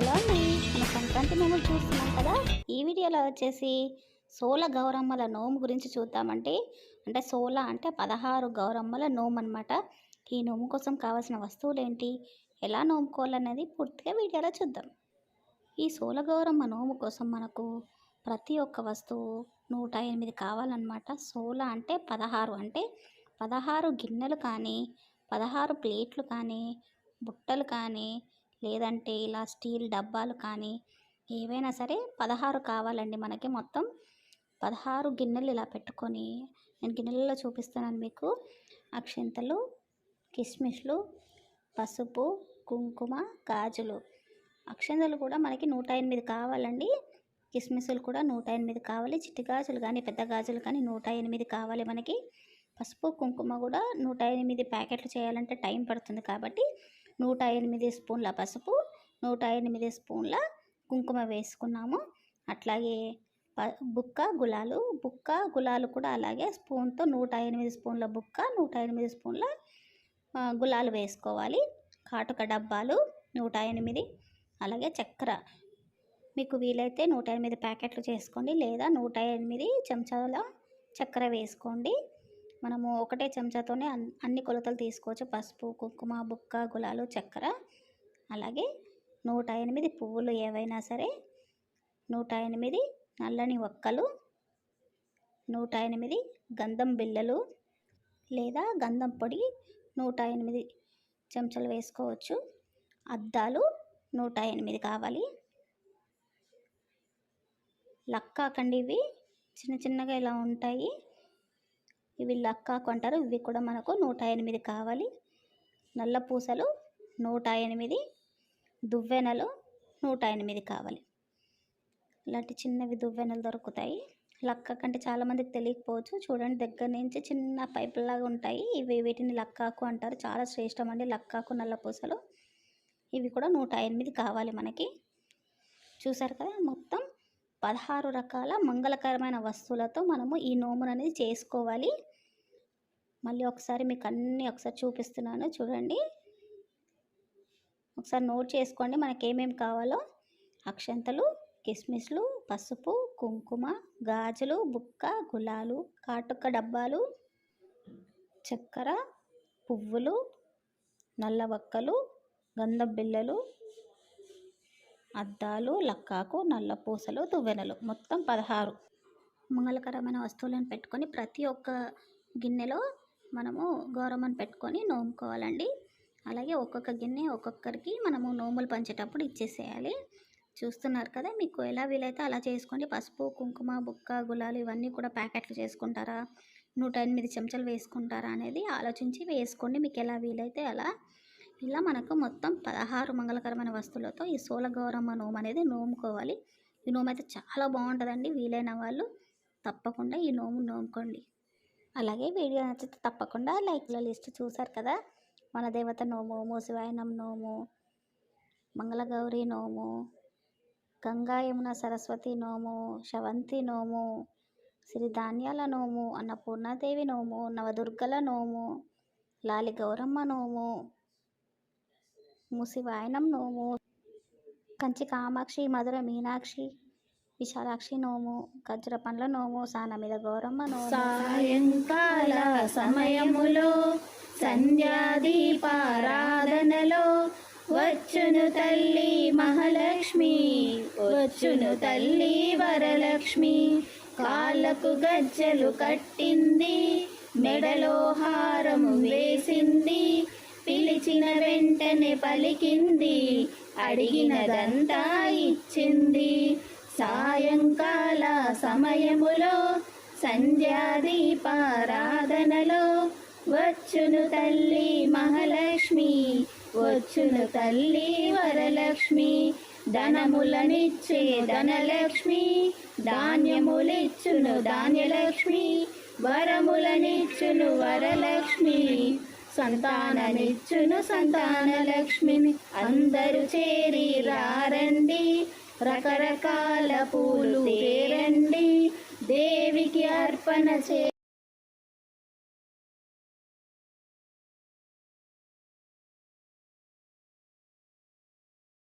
Hello అండి. మన సంక్రాంతి మేము చూస్తున్నాం కదా. ఈ వీడియోలో వచ్చేసి సోల గౌరమ్మల నోము గురించి చూద్దామంటే అంటే సోల అంటే పదహారు గౌరమ్మల నోము అనమాట ఈ నోము కోసం కావాల్సిన వస్తువులు ఏంటి ఎలా నోముకోవాలనేది పూర్తిగా వీడియోలో చూద్దాం. ఈ సోల గౌరమ్మ నోము కోసం మనకు ప్రతి ఒక్క వస్తువు నూట ఎనిమిది కావాలన్నమాట. సోల అంటే పదహారు. అంటే పదహారు గిన్నెలు కానీ పదహారు ప్లేట్లు కానీ బుట్టలు కానీ లేదంటే ఇలా స్టీల్ డబ్బాలు కానీ ఏవైనా సరే పదహారు కావాలండి మనకి మొత్తం. పదహారు గిన్నెలు ఇలా పెట్టుకొని నేను గిన్నెలలో చూపిస్తున్నాను మీకు. అక్షింతలు కిస్మిస్లు పసుపు కుంకుమ గాజులు. అక్షంతలు కూడా మనకి నూట ఎనిమిది కావాలండి. కిస్మిస్లు కూడా నూట ఎనిమిది కావాలి. చిట్టి గాజులు కానీ పెద్ద గాజులు కానీ నూట ఎనిమిది కావాలి మనకి. పసుపు కుంకుమ కూడా నూట ఎనిమిది ప్యాకెట్లు చేయాలంటే టైం పడుతుంది కాబట్టి నూట ఎనిమిది స్పూన్ల పసుపు నూట ఎనిమిది స్పూన్ల కుంకుమ వేసుకున్నాము. అట్లాగే ప బుక్క గులాలు బుక్క గులాలు కూడా అలాగే స్పూన్తో నూట ఎనిమిది స్పూన్ల బుక్క నూట ఎనిమిది స్పూన్ల గులాలు వేసుకోవాలి. కాటుక డబ్బాలు నూట ఎనిమిది అలాగే చక్కెర. మీకు వీలైతే నూట ఎనిమిది ప్యాకెట్లు చేసుకోండి లేదా నూట ఎనిమిది చెంచాల చక్కెర వేసుకోండి. మనము ఒకటే చెంచాతోనే అన్ని కొలతలు తీసుకోవచ్చు. పసుపు కుంకుమ బుక్క గులాలు చక్కెర అలాగే నూట ఎనిమిది పువ్వులు ఏవైనా సరే నూట ఎనిమిది నల్లని ఒక్కలు నూట ఎనిమిది గంధం బిళ్ళలు లేదా గంధం పొడి నూట ఎనిమిది చెంచాలు వేసుకోవచ్చు. అద్దాలు నూట ఎనిమిది కావాలి. లక్కాకండి ఇవి చిన్న చిన్నగా ఇలా ఉంటాయి. ఇవి లక్కాకు అంటారు. ఇవి కూడా మనకు నూట ఎనిమిది కావాలి. నల్ల పూసలు నూట ఎనిమిది దువ్వెనలు నూట ఎనిమిది కావాలి. ఇలాంటి చిన్నవి దువ్వెనలు దొరుకుతాయి. లక్క కంటే చాలామందికి తెలియకపోవచ్చు. చూడండి దగ్గర నుంచి చిన్న పైపులాగా ఉంటాయి. ఇవి వీటిని లక్కాకు అంటారు. చాలా శ్రేష్టం అండి లక్కాకు నల్ల పూసలు. ఇవి కూడా నూట ఎనిమిది కావాలి మనకి. చూసారు కదా మొత్తం పదహారు రకాల మంగళకరమైన వస్తువులతో మనము ఈ నోమును అనేది చేసుకోవాలి. మళ్ళీ ఒకసారి మీకు అన్నీ ఒకసారి చూపిస్తున్నాను చూడండి. ఒకసారి నోట్ చేసుకోండి మనకి ఏమేమి కావాలో. అక్షంతలు కిస్మిస్లు పసుపు కుంకుమ గాజులు బుక్క గులాలు కాటుక డబ్బాలు చక్కెర పువ్వులు నల్ల వక్కలు గంధం బిళ్ళలు అద్దాలు లక్కాకు నల్ల పూసలు దువ్వెనలు. మొత్తం పదహారు. మంగళకరమైన వస్తువులను పెట్టుకొని ప్రతి ఒక్క గిన్నెలో మనము గౌరమ్మను పెట్టుకొని నోముకోవాలండి. అలాగే ఒక్కొక్క గిన్నె ఒక్కొక్కరికి మనము నోములు పంచేటప్పుడు ఇచ్చేసేయాలి. చూస్తున్నారు కదా మీకు ఎలా వీలైతే అలా చేసుకోండి. పసుపు కుంకుమ బుక్క గులాలు ఇవన్నీ కూడా ప్యాకెట్లు చేసుకుంటారా? నూట ఎనిమిది చెంచాలు వేసుకుంటారా అనేది ఆలోచించి వేసుకోండి. మీకు ఎలా వీలైతే అలా. ఇలా మనకు మొత్తం పదహారు మంగళకరమైన వస్తువులతో ఈ సోల గౌరమ్మ నోము అనేది నోముకోవాలి. ఈ నోము అయితే చాలా బాగుంటుందండి. వీలైన వాళ్ళు తప్పకుండా ఈ నోము నోముకోండి. అలాగే వీడియో నచ్చితే తప్పకుండా లైక్ల లిస్ట్ చూసారు కదా? మన దేవత నోము మూసివాయనం నోము మంగళగౌరి నోము గంగా యమున సరస్వతి నోము శవంతి నోము సిరిధాన్యాల నోము అన్నపూర్ణాదేవి నోము నవదుర్గల నోము లాలి గౌరమ్మ నోము ముసివాయనం నోము కంచి కామాక్షి మధుర మీనాక్షి విశాలాక్షి నోము ఖర్జుర పండ్ల నోము సాన మీద గౌరమ్మ నోము. సాయంకాల సమయములో సంధ్యాదీపారాధనలో వచ్చును తల్లి మహాలక్ష్మి వచ్చును తల్లి వరలక్ష్మి. కాళ్ళకు గజ్జలు కట్టింది మెడలో హారము వేసింది పిలిచిన వెంటనే పలికింది అడిగినదంతా ఇచ్చింది. సాయంకాల సమయములో సంధ్యాదీపారాధనలో వచ్చును తల్లి మహాలక్ష్మి వచ్చును తల్లి వరలక్ష్మి. ధనములనిచ్చే ధనలక్ష్మి ధాన్యములిచ్చును ధాన్యలక్ష్మి వరములనిచ్చును వరలక్ష్మి. సంతాననిచ్చును సంతానలక్ష్మిని అందరూ చేరి రారండి. రకరకాల పూలు తేరండి దేవికి అర్పణ చే